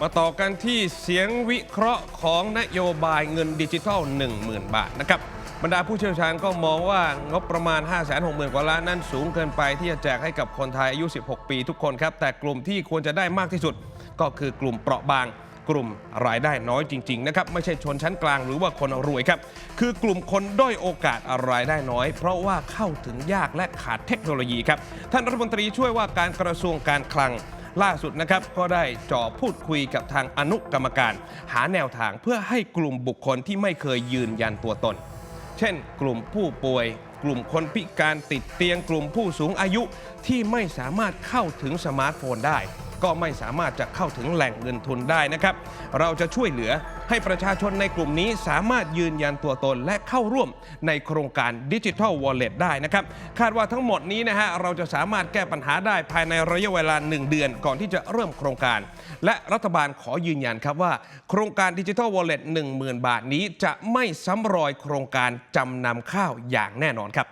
มาต่อกันที่เสียงวิเคราะห์ของนโยบายเงินดิจิทัล 10,000 บาทนะครับบรรดาผู้เชี่ยวชาญก็มองว่างบประมาณ 560,000 กว่าล้านนั้นสูงเกินไปที่จะแจกให้กับคนไทยอายุ 16 ปีทุกคนครับ แต่กลุ่มที่ควรจะได้มากที่สุด ก็คือกลุ่มเปราะบาง กลุ่มรายได้น้อยจริง ๆ นะครับ ไม่ใช่ชนชั้นกลางหรือว่าคนรวยครับ คือกลุ่มคนด้อยโอกาสรายได้น้อย เพราะว่าเข้าถึงยากและขาดเทคโนโลยีครับท่านรัฐมนตรีช่วยว่าการกระทรวงการคลัง ล่าสุดนะครับก็ได้จ่อพูดคุยกับทางอนุกรรมการ หาแนวทางเพื่อให้กลุ่มบุคคลที่ไม่เคยยืนยันตัวตน เช่น กลุ่มผู้ป่วย กลุ่มคนพิการติดเตียง กลุ่มผู้สูงอายุที่ไม่สามารถเข้าถึงสมาร์ทโฟนได้ ก็ไม่สามารถจะเข้าถึงแหล่งเงินทุนได้นะครับ เราจะช่วยเหลือให้ประชาชนในกลุ่มนี้สามารถยืนยันตัวตนและเข้าร่วมในโครงการดิจิทัลวอลเล็ตได้นะครับ คาดว่าทั้งหมดนี้นะฮะเราจะสามารถแก้ปัญหาได้ภายในระยะเวลา 1 เดือนก่อนที่จะเริ่มโครงการ และรัฐบาลขอยืนยันครับว่า โครงการดิจิทัลวอลเล็ต10,000 บาทนี้จะไม่ซ้ำรอยโครงการจำนำข้าวอย่างแน่นอนครับ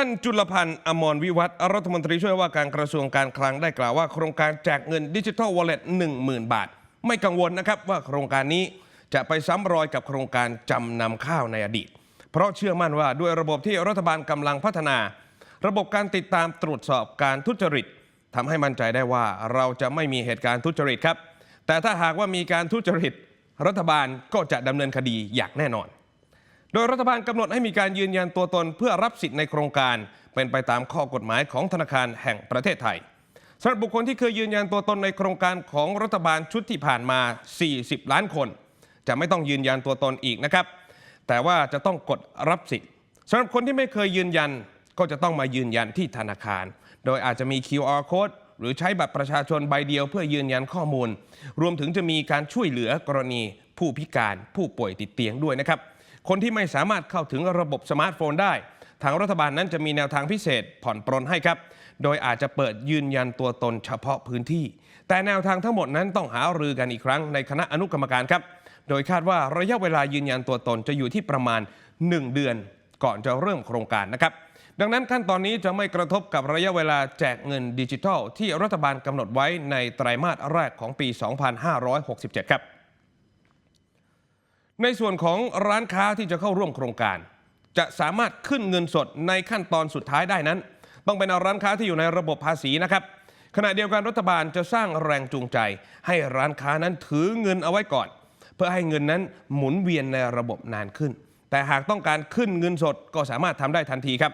ท่านจุลพันธ์อมรวิวัฒน์รัฐมนตรีช่วยว่าการกระทรวงการคลังได้กล่าวว่า โครงการแจกเงินดิจิทัลวอลเล็ต10,000บาท ไม่กังวลนะครับว่าโครงการนี้จะไปซ้ำรอยกับโครงการจำนำข้าวในอดีต เพราะเชื่อมั่นว่าด้วยระบบที่รัฐบาลกำลังพัฒนา ระบบการติดตามตรวจสอบการทุจริตทำให้มั่นใจได้ว่าเราจะไม่มีเหตุการณ์ทุจริตครับ แต่ถ้าหากว่ามีการทุจริต รัฐบาลก็จะดำเนินคดีอย่างแน่นอน ดยรัฐบาลกำหนดให้มีการยืนยันตัวตนเพื่อรับสิทธิ์ในโครงการ เป็นไปตามข้อกฎหมายของธนาคารแห่งประเทศไทยสำหรับบุคคลที่เคยยืนยันตัวตนในโครงการของรัฐบาลชุดที่ผ่านมา 40 ล้านคน จะไม่ต้องยืนยันตัวตนอีกนะครับ แต่ว่าจะต้องกดรับสิทธิ์สำหรับคนที่ไม่เคยยืนยันก็จะต้องมายืนยันที่ธนาคาร โดยอาจจะมี QR code หรือใช้บัตรประชาชนใบเดียวเพื่อยืนยันข้อมูล รวมถึงจะมีการช่วยเหลือกรณีผู้พิการผู้ป่วยติดเตียงด้วยนะครับ คนที่ไม่สามารถเข้าถึงระบบสมาร์ทโฟนได้ ทางรัฐบาลนั้นจะมีแนวทางพิเศษผ่อนปรนให้ครับ โดยอาจจะเปิดยืนยันตัวตนเฉพาะพื้นที่ แต่แนวทางทั้งหมดนั้นต้องหารือกันอีกครั้งในคณะอนุกรรมการครับ โดยคาดว่าระยะเวลายืนยันตัวตนจะอยู่ที่ประมาณ 1 เดือน ก่อนจะเริ่มโครงการนะครับดังนั้นขั้นตอนนี้จะไม่กระทบกับระยะเวลาแจกเงินดิจิทัล ที่รัฐบาลกำหนดไว้ในไตรมาสแรกของปี 2567 ครับ ในส่วนของร้านค้าที่จะเข้าร่วมโครงการ จะสามารถขึ้นเงินสดในขั้นตอนสุดท้ายได้นั้น ต้องเป็นร้านค้าที่อยู่ในระบบภาษีนะครับ ขณะเดียวกันรัฐบาลจะสร้างแรงจูงใจ ให้ร้านค้านั้นถือเงินเอาไว้ก่อน เพื่อให้เงินนั้นหมุนเวียนในระบบนานขึ้น แต่หากต้องการขึ้นเงินสดก็สามารถทำได้ทันทีครับ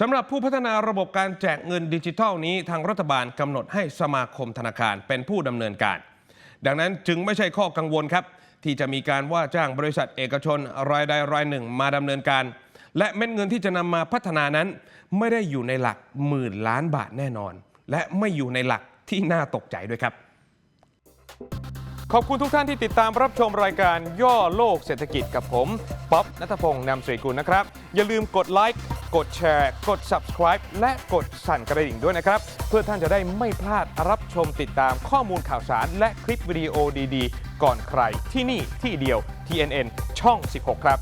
สำหรับผู้พัฒนาระบบการแจกเงินดิจิทัลนี้ ทางรัฐบาลกำหนดให้สมาคมธนาคารเป็นผู้ดำเนินการ ดังนั้นจึงไม่ใช่ข้อกังวลครับ ที่จะมีการว่าจ้างบริษัทเอกชนรายใดรายหนึ่งมาดำเนินการ และเม็ดเงินที่จะนำมาพัฒนานั้น ไม่ได้อยู่ในหลักหมื่นล้านบาทแน่นอน และไม่อยู่ในหลักที่น่าตกใจด้วยครับ ขอบคุณทุกท่านที่ติดตามรับชมรายการย่อโลกเศรษฐกิจกับผม ป๊อบนัทพงศ์นำสรีกุลนะครับ อย่าลืมกดไลค์ กดแชร์ กด subscribe และกดสั่นกระดิ่งด้วยนะครับ เพื่อท่านจะได้ไม่พลาดรับชมติดตามข้อมูลข่าวสาร และคลิปวิดีโอดีๆ ก่อนใครที่นี่ที่เดียว TNN ช่อง 16 ครับ